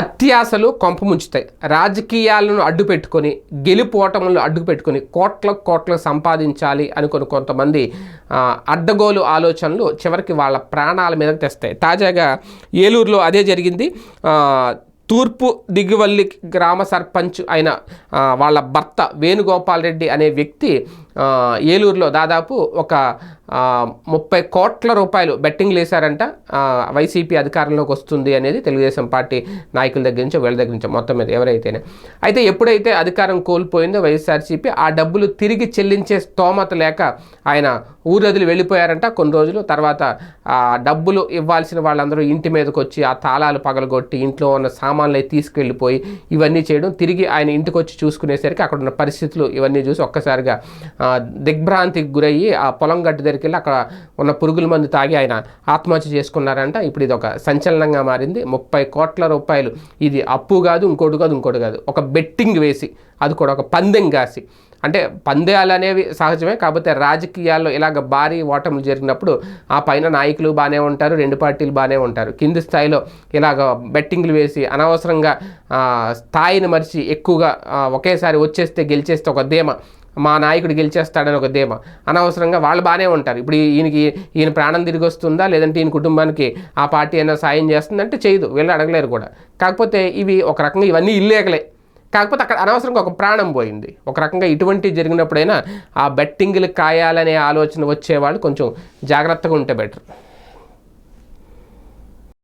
అత్యాశలు కొంప ముంచుతాయి. రాజకీయాలను అడ్డు పెట్టుకొని గెలుపోటములను అడ్డు పెట్టుకొని కోట్ల కోట్ల సంపాదించాలి అనుకుని కొంతమంది అడ్డగోలు ఆలోచనలు చివరికి వాళ్ళ ప్రాణాల మీదకి తెస్తాయి. తాజాగా ఏలూరులో అదే జరిగింది. తూర్పు దిగువల్లి గ్రామ సర్పంచ్ అయిన వాళ్ళ భర్త వేణుగోపాల్ రెడ్డి అనే వ్యక్తి ఏలూరులో దాదాపు ఒక ముప్పై కోట్ల రూపాయలు బెట్టింగ్లు వేశారంట వైసీపీ అధికారంలోకి వస్తుంది అనేది తెలుగుదేశం పార్టీ నాయకుల దగ్గర నుంచి వీళ్ళ దగ్గర నుంచి మొత్తం మీద ఎవరైతేనే. అయితే ఎప్పుడైతే అధికారం కోల్పోయిందో వైఎస్ఆర్సీపీ ఆ డబ్బులు తిరిగి చెల్లించే స్తోమత లేక ఆయన ఊరదులు వెళ్ళిపోయారంట కొన్ని రోజులు. తర్వాత ఆ డబ్బులు ఇవ్వాల్సిన వాళ్ళందరూ ఇంటి మీదకి వచ్చి ఆ తాళాలు పగలగొట్టి ఇంట్లో ఉన్న సామాన్లు అవి తీసుకెళ్ళిపోయి ఇవన్నీ చేయడం తిరిగి ఆయన ఇంటికి వచ్చి చూసుకునేసరికి అక్కడ ఉన్న పరిస్థితులు ఇవన్నీ చూసి ఒక్కసారిగా దిగ్భ్రాంతికి గురయ్యి ఆ పొలం గట్టు దగ్గరికి వెళ్ళి అక్కడ ఉన్న పురుగుల మందు తాగి ఆయన ఆత్మహత్య చేసుకున్నారంట. ఇప్పుడు ఇది ఒక సంచలనంగా మారింది. ముప్పై కోట్ల రూపాయలు. ఇది అప్పు కాదు ఇంకోటి కాదు ఇంకోటి కాదు. ఒక బెట్టింగ్ వేసి అది కూడా ఒక పందెం కాసి. అంటే పందేలు అనేవి సహజమే కాకపోతే రాజకీయాల్లో ఇలాగ భారీ ఓటములు జరిగినప్పుడు ఆ పైన నాయకులు బాగానే ఉంటారు రెండు పార్టీలు బాగానే ఉంటారు. కింది స్థాయిలో ఇలాగ బెట్టింగ్లు వేసి అనవసరంగా స్థాయిని మరిచి ఎక్కువగా ఒకేసారి వచ్చేస్తే గెలిచేస్తే ఒక ధీమ. మా నాయకుడు గెలిచేస్తాడని ఒక ధీమ. అనవసరంగా వాళ్ళు బాగానే ఉంటారు. ఇప్పుడు ఈయనకి ఈయన ప్రాణం తిరిగి వస్తుందా? లేదంటే ఈయన కుటుంబానికి ఆ పార్టీ అయినా సాయం చేస్తుందంటే చేయదు. వీళ్ళు అడగలేరు కూడా. కాకపోతే ఇవి ఒక రకంగా ఇవన్నీ ఇల్లేకలే. కాకపోతే అక్కడ అనవసరంగా ఒక ప్రాణం పోయింది. ఒక రకంగా ఇటువంటి జరిగినప్పుడైనా ఆ బెట్టింగ్లు కాయాలనే ఆలోచన వచ్చేవాళ్ళు కొంచెం జాగ్రత్తగా ఉంటే బెటర్.